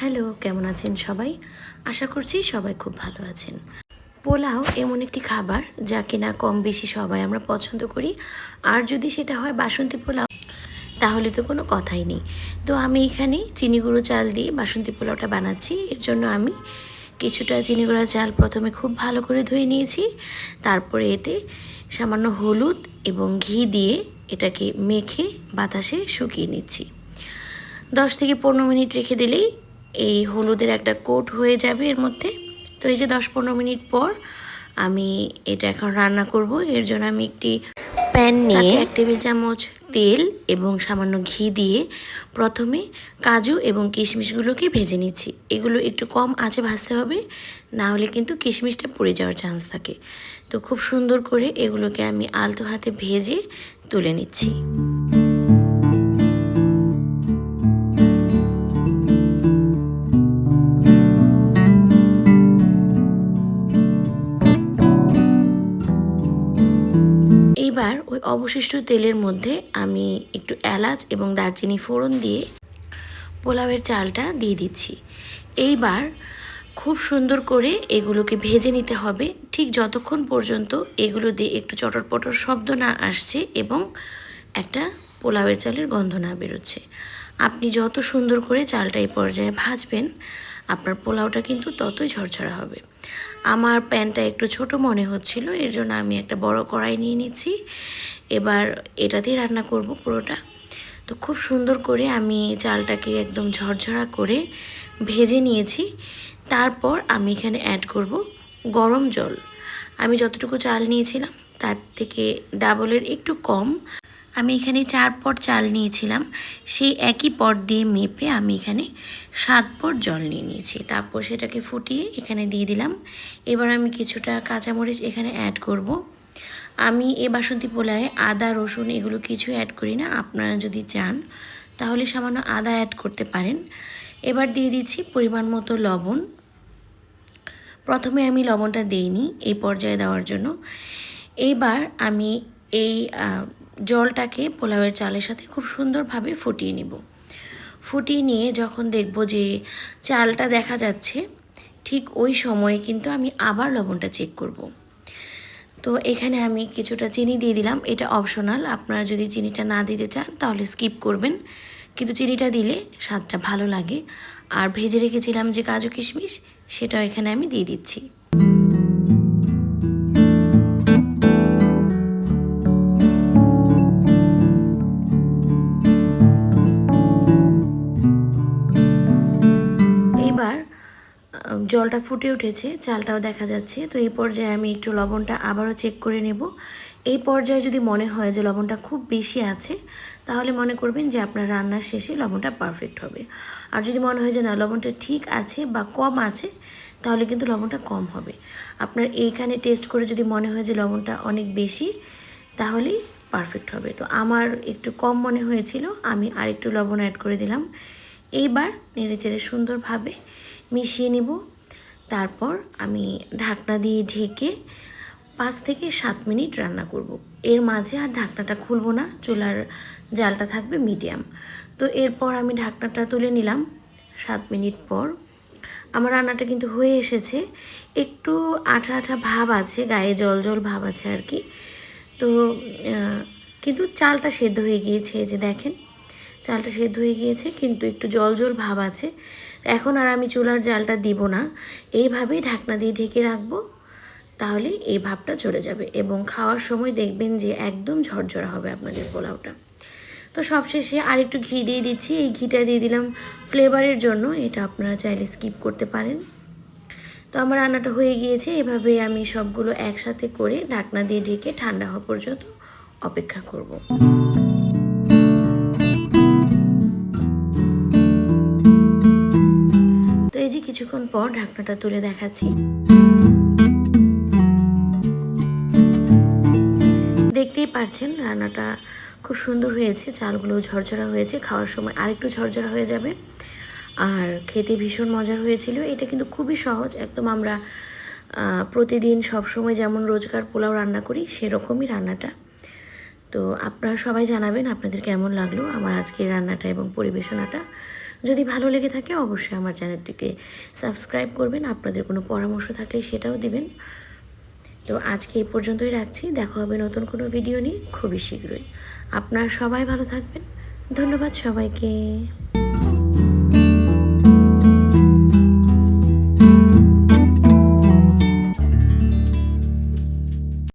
Hello, কেমন আছেন সবাই? আশা করছি সবাই খুব ভালো আছেন। পোলাও এমন একটি খাবার যা কিনা কম বেশি সবাই আমরা পছন্দ করি। আর যদি সেটা হয় বাসন্তী পোলাও, তাহলে তো কোনো কথাই নেই। তো আমি এখানে চিনি গুঁড়ো চাল দিয়ে বাসন্তী পোলাওটা বানাচ্ছি। এর জন্য আমি কিছুটা চিনি গুঁড়া চাল প্রথমে খুব ভালো করে ধুয়ে নিয়েছি। তারপরে এতে সামান্য হলুদ এবং ঘি দিয়ে এটাকে মেখে বাতাসে শুকিয়ে নিচ্ছি। দশ থেকে পনেরো মিনিট রেখে দিলেই এই হলুদের একটা কোট হয়ে যাবে এর মধ্যে। তো এই যে দশ পনেরো মিনিট পর আমি এটা এখন রান্না করব। এর জন্য আমি একটি প্যান নিয়ে এক টেবিল চামচ তেল এবং সামান্য ঘি দিয়ে প্রথমে কাজু এবং কিশমিশগুলোকে ভেজে নিচ্ছি। এগুলো একটু কম আঁচে ভাজতে হবে না হলে কিন্তু কিশমিশটা পুড়ে যাওয়ার চান্স থাকে। তো খুব সুন্দর করে এগুলোকে আমি আলতো হাতে ভেজে তুলে নিচ্ছি। অবশিষ্ট তেলের মধ্যে আমি একটু এলাচ এবং দারচিনি ফোড়ন দিয়ে পোলাওয়ের চালটা দিয়ে দিচ্ছি। এইবার খুব সুন্দর করে এগুলোকে ভেজে নিতে হবে। ঠিক যতক্ষণ পর্যন্ত এগুলো দিয়ে একটু চটর পটর শব্দ না আসছে এবং একটা পোলাওয়ের চালের গন্ধ না বেরোচ্ছে। আপনি যত সুন্দর করে চালটা এই পর্যায়ে ভাজবেন, আপনার পোলাওটা কিন্তু ততই ঝরঝরা হবে। আমার প্যানটা একটু ছোট মনে হচ্ছিল, এর জন্য আমি একটা বড় কড়াই নিয়ে নিচ্ছি। এবার এটাতেই রান্না করব পুরোটা। তো খুব সুন্দর করে আমি চালটাকে একদম ঝরঝরা করে ভেজে নিয়েছি। তারপর আমি এখানে অ্যাড করব গরম জল। আমি যতটুকু চাল নিয়েছিলাম, তার থেকে ডাবলের একটু কম। আমি এখানে চার পট চাল নিয়েছিলাম। সেই একই পট দিয়ে মেপে আমি এখানে সাত পট জল নিয়ে নিয়েছি। তারপর সেটাকে ফুটিয়ে এখানে দিয়ে দিলাম। এবার আমি কিছুটা কাঁচামরিচ এখানে অ্যাড করব। আমি এ বাসন্তী পোলায় আদা, রসুন এগুলো কিছু অ্যাড করি না। আপনারা যদি চান, তাহলে সামান্য আদা অ্যাড করতে পারেন। এবার দিয়ে দিচ্ছি পরিমাণ মতো লবণ। প্রথমে আমি লবণটা দিইনি এই পর্যায়ে দেওয়ার জন্য। এইবার আমি এই জলটাকে পোলাওয়ের চালের সাথে খুব সুন্দরভাবে ফুটিয়ে নিব। ফুটিয়ে নিয়ে যখন দেখব যে চালটা দেখা যাচ্ছে, ঠিক ওই সময়ে কিন্তু আমি আবার লবণটা চেক করব। তো এখানে আমি কিছুটা চিনি দিয়ে দিলাম, এটা অপশনাল আপনারা যদি চিনিটা না দিতে চান তাহলে স্কিপ করবেন। কিন্তু চিনিটা দিলে স্বাদটা ভালো লাগে। আর ভেজে রেখেছিলাম যে কাজু কিশমিশ, সেটাও এখানে আমি দিয়ে দিচ্ছি। জলটা ফুটে উঠেছে, চালটাও দেখা যাচ্ছে। তো এই পর্যায়ে আমি একটু লবণটা আবারও চেক করে নেব। এই পর্যায়ে যদি মনে হয় যে লবণটা খুব বেশি আছে, তাহলে মনে করবেন যে আপনার রান্নার শেষে লবণটা পারফেক্ট হবে। আর যদি মনে হয় যে না, লবণটা ঠিক আছে বা কম আছে, তাহলে কিন্তু লবণটা কম হবে। আপনার এইখানে টেস্ট করে যদি মনে হয় যে লবণটা অনেক বেশি, তাহলেই পারফেক্ট হবে। তো আমার একটু কম মনে হয়েছিল, আমি আরেকটু লবণ অ্যাড করে দিলাম। এইবার নেড়ে চেড়ে সুন্দরভাবে মিশিয়ে নেব। তারপর আমি ঢাকনা দিয়ে ঢেকে পাঁচ থেকে সাত মিনিট রান্না করব। এর মাঝে আর ঢাকনাটা খুলবো না, চুলার জালটা থাকবে মিডিয়াম। তো এরপর আমি ঢাকনাটা তুলে নিলাম সাত মিনিট পর। আমার রান্নাটা কিন্তু হয়ে এসেছে। একটু আঠা আঠা ভাব আছে, গায়ে জল জল ভাব আছে আর কি। তো কিন্তু চালটা সেদ্ধ হয়ে গিয়েছে যে দেখেন। চালটা সেদ্ধ হয়ে গিয়েছে, কিন্তু একটু জল জল ভাব আছে। এখন আর আমি চুলার জালটা দিব না। এইভাবেই ঢাকনা দিয়ে ঢেকে রাখব। তাহলে এই ভাবটা চলে যাবে এবং খাওয়ার সময় দেখবেন যে একদম ঝরঝরা হবে আপনাদের পোলাওটা। তো সবশেষে আরেকটু ঘি দিয়ে দিচ্ছি। এই ঘিটা দিয়ে দিলাম ফ্লেভারের জন্য। এটা আপনারা চাইলে স্কিপ করতে পারেন। তো আমার রান্নাটা হয়ে গিয়েছে। এভাবে আমি সবগুলো একসাথে করে ঢাকনা দিয়ে ঢেকে ঠান্ডা হওয়া পর্যন্ত অপেক্ষা করব। কিছুক্ষণ পর ঢাকনাটা তুলে দেখাচ্ছি। দেখতেই পারছেন, রান্নাটা খুব সুন্দর হয়েছে, চালগুলো ঝরঝরা হয়েছে, খাওয়ার সময় আরেকটু ঝরঝরা হয়ে যাবে। আর খেতে ভীষণ মজার হয়েছিল, এটা কিন্তু খুবই সহজ, একদম আমরা প্রতিদিন সব সময় যেমন রোজকার পোলাও রান্না করি, সেরকমই রান্নাটা। তো আপনারা সবাই জানাবেন আপনাদের কেমন লাগল আমার আজকের রান্নাটা এবং পরিবেশনাটা। যদি ভালো লেগে থাকে, অবশ্যই আমার চ্যানেলটিকে সাবস্ক্রাইব করবেন। আপনাদের কোনো পরামর্শ থাকলে সেটাও দিবেন। তো আজকে এই পর্যন্তই রাখছি। দেখা হবে নতুন কোনো ভিডিও নিয়ে খুবই শীঘ্রই। আপনারা সবাই ভালো থাকবেন। ধন্যবাদ সবাইকে।